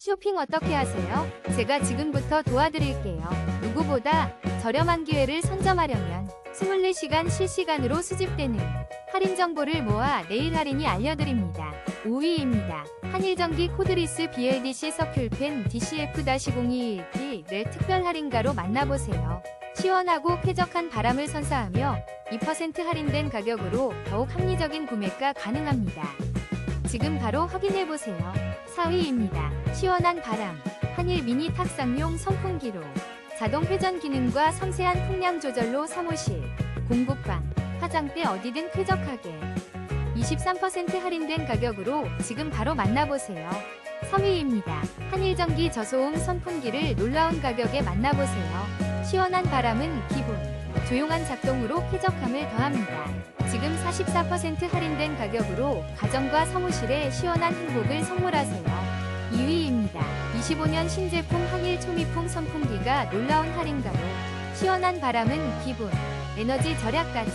쇼핑 어떻게 하세요? 제가 지금부터 도와드릴게요. 누구보다 저렴한 기회를 선점하려면 24시간 실시간으로 수집되는 할인 정보를 모아 내일 할인이 알려드립니다. 5위입니다. 한일전기 코드리스 BLDC 서큘펜 DCF-0221을 특별 할인가로 만나보세요. 시원하고 쾌적한 바람을 선사하며 2% 할인된 가격으로 더욱 합리적인 구매가 가능합니다. 지금 바로 확인해보세요. 4위입니다. 시원한 바람. 한일 미니 탁상용 선풍기로 자동 회전 기능과 섬세한 풍량 조절로 사무실, 공부방, 화장대 어디든 쾌적하게 23% 할인된 가격으로 지금 바로 만나보세요. 3위입니다. 한일전기 저소음 선풍기를 놀라운 가격에 만나보세요. 시원한 바람은 기본, 조용한 작동으로 쾌적함을 더합니다. 지금 44% 할인된 가격으로 가정과 사무실에 시원한 행복을 선물하세요. 2위입니다. 25년 신제품 항일 초미풍 선풍기가 놀라운 할인가로 시원한 바람은 기본, 에너지 절약까지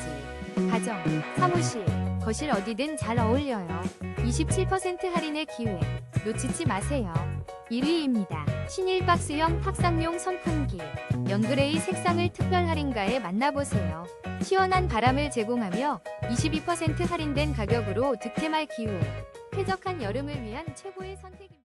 가정, 사무실, 거실 어디든 잘 어울려요. 27% 할인의 기회 놓치지 마세요. 1위입니다. 신일 박스형 탁상용 선풍기 연그레이 색상을 특별 할인가에 만나보세요. 시원한 바람을 제공하며 22% 할인된 가격으로 득템할 기회 쾌적한 여름을 위한 최고의 선택입니다.